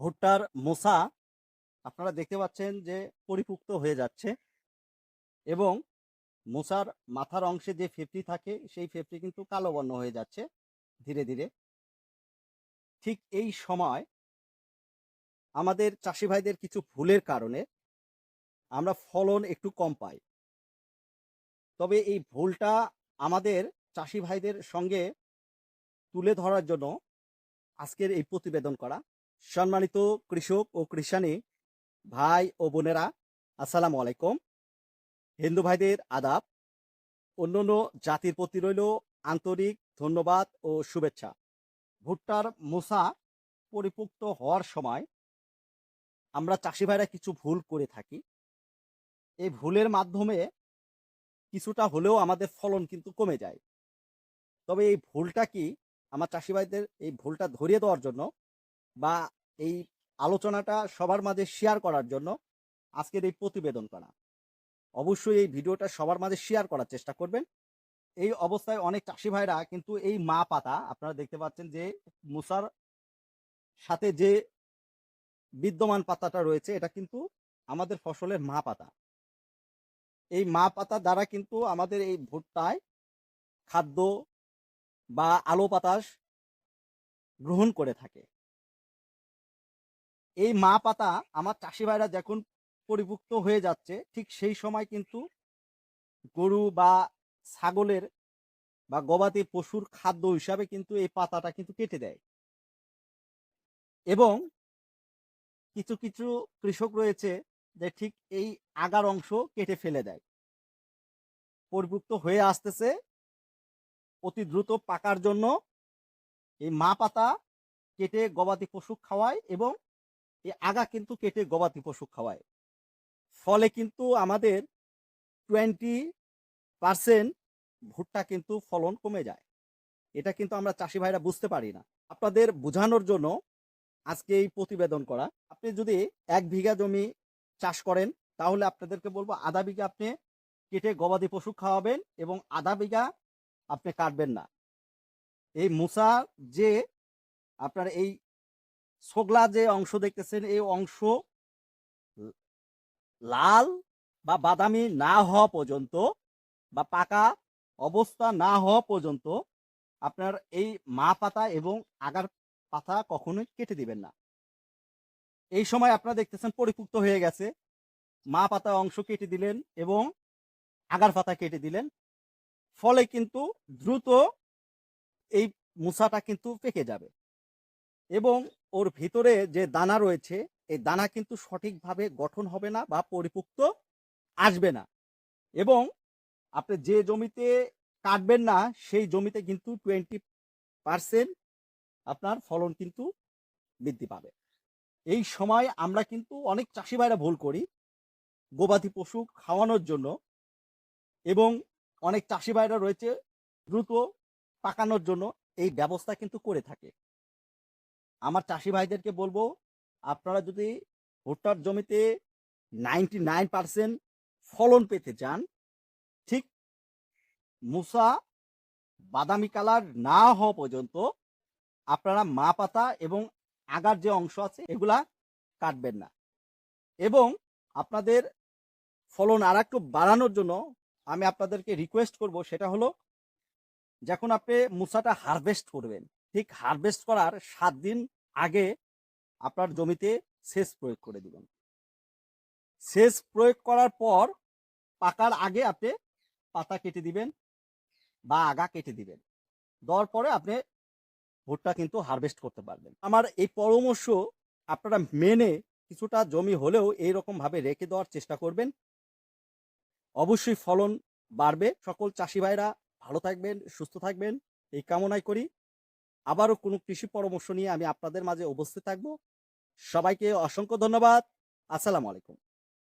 ভুট্টার মোসা আপনারা দেখতে পাচ্ছেন যে পরিপুক্ত হয়ে যাচ্ছে এবং মোসার মাথার অংশে যে ফেপটি থাকে, সেই ফেপটি কিন্তু কালো বর্ণ হয়ে যাচ্ছে ধীরে ধীরে। ঠিক এই সময় আমাদের চাষি ভাইদের কিছু ভুলের কারণে আমরা ফলন একটু কম পাই। তবে এই ভুলটা আমাদের চাষি ভাইদের সঙ্গে তুলে ধরার জন্য আজকের এই প্রতিবেদন করা। সম্মানিত কৃষক ও কৃষানী ভাই ও বোনেরা, আসসালামু আলাইকুম। হিন্দু ভাইদের আদাব অন্যান্য জাতির প্রতি রইল আন্তরিক ধন্যবাদ ও শুভেচ্ছা। ভুট্টার মোসা পরিপুক্ত হওয়ার সময় আমরা চাষি ভাইরা কিছু ভুল করে থাকি। এই ভুলের মাধ্যমে কিছুটা হলেও আমাদের ফলন কিন্তু কমে যায়। তবে এই ভুলটা কি? আমার চাষি ভাইদের এই ভুলটা ধরিয়ে দেওয়ার জন্য বা এই আলোচনাটা সবার মাঝে শেয়ার করার জন্য আজকের এই প্রতিবেদন করা। অবশ্যই এই ভিডিওটা সবার মাঝে শেয়ার করার চেষ্টা করবেন। এই অবস্থায় অনেক চাষি ভাইরা কিন্তু এই মা পাতা, আপনারা দেখতে পাচ্ছেন যে মুসার সাথে যে বিদ্যমান পাতাটা রয়েছে, এটা কিন্তু আমাদের ফসলের মা পাতা। এই মা পাতা দ্বারা কিন্তু আমাদের এই ভুট্টায় খাদ্য বা আলো বাতাস গ্রহণ করে থাকে। এই মা পাতা আমার চাষি ভাইরা যখন পরিপুক্ত হয়ে যাচ্ছে, ঠিক সেই সময় কিন্তু গরু বা ছাগলের বা গবাদি পশুর খাদ্য হিসাবে কিন্তু এই পাতাটা কিন্তু কেটে দেয়। এবং কিছু কিছু কৃষক রয়েছে যে ঠিক এই আগার অংশ কেটে ফেলে দেয়। পরিপুক্ত হয়ে আসতেছে, অতি দ্রুত পাকার জন্য এই মা পাতা কেটে গবাদি পশু খাওয়ায় এবং এই আগা কিন্তু কেটে গবাদি পশু খাওয়ায়। ফলে কিন্তু আমাদের টোয়েন্টি পার্সেন্ট ভুট্টা কিন্তু ফলন কমে যায়। এটা কিন্তু আমরা চাষি ভাইরা বুঝতে পারি না। আপনাদের বোঝানোর জন্য আজকে এই প্রতিবেদন করা। আপনি যদি এক বিঘা জমি চাষ করেন, তাহলে আপনাদেরকে বলব আধা বিঘা আপনি কেটে গবাদি পশু খাওয়াবেন এবং আধা বিঘা আপনি কাটবেন না। এই মুসা যে আপনার এই সোগলা যে অংশ দেখতেছেন, এই অংশ লাল বা বাদামি না হওয়া পর্যন্ত বা পাকা অবস্থা না হওয়া পর্যন্ত আপনার এই মা পাতা এবং আগার পাতা কখনোই কেটে দিবেন না। এই সময় আপনারা দেখতেছেন পরিপুক্ত হয়ে গেছে। মা পাতা অংশ কেটে দিলেন এবং আগার পাতা কেটে দিলেন। ফলে কিন্তু দ্রুত এই মুসাটা কিন্তু পেকে যাবে। এবং ওর ভিতরে যে দানা রয়েছে, এই দানা কিন্তু সঠিকভাবে গঠন হবে না বা পরিপুক্ত আসবে না। এবং আপনি যে জমিতে কাটবেন না, সেই জমিতে কিন্তু টোয়েন্টি পার্সেন্ট আপনার ফলন কিন্তু বৃদ্ধি পাবে। এই সময় আমরা কিন্তু অনেক চাষি ভাইরা ভুল করি, গবাদি পশু খাওয়ানোর জন্য এবং অনেক চাষি ভাইরা রয়েছে দ্রুত পাকানোর জন্য এই ব্যবস্থা কিন্তু করে থাকে। আমার চাষি ভাইদেরকে বলব, আপনারা যদি ভুট্টার জমিতে নাইনটি নাইন পার্সেন্ট ফলন পেতে চান, ঠিক মুসা বাদামি কালার না হওয়া পর্যন্ত আপনারা মা পাতা এবং আগার যে অংশ আছে এগুলা কাটবেন না। এবং আপনাদের ফলন আর একটু বাড়ানোর জন্য আমি আপনাদেরকে রিকোয়েস্ট করব, সেটা হলো যখন আপনি মুসাটা হারভেস্ট করবেন ঠিক হারভেস্ট করার সাত দিন আগে আপনার জমিতে সেচ প্রয়োগ করে দিবেন। সেচ প্রয়োগ করার পর পাকার আগে আপনি পাতা কেটে দিবেন বা আগা কেটে দিবেন। দেওয়ার পরে আপনি ভুট্টা কিন্তু হারভেস্ট করতে পারবেন। আমার এই পরামর্শ আপনারা মেনে কিছুটা জমি হলেও এইরকম ভাবে রেখে দেওয়ার চেষ্টা করবেন। অবশ্যই ফলন বাড়বে। সকল চাষি ভাইরা ভালো থাকবেন, সুস্থ থাকবেন। এই কামনাই করি। আবারও কোনো কৃষি পরামর্শ নিয়ে আমি আপনাদের মাঝে উপস্থিত থাকব। সবাইকে অসংখ্য ধন্যবাদ। আসসালামু আলাইকুম।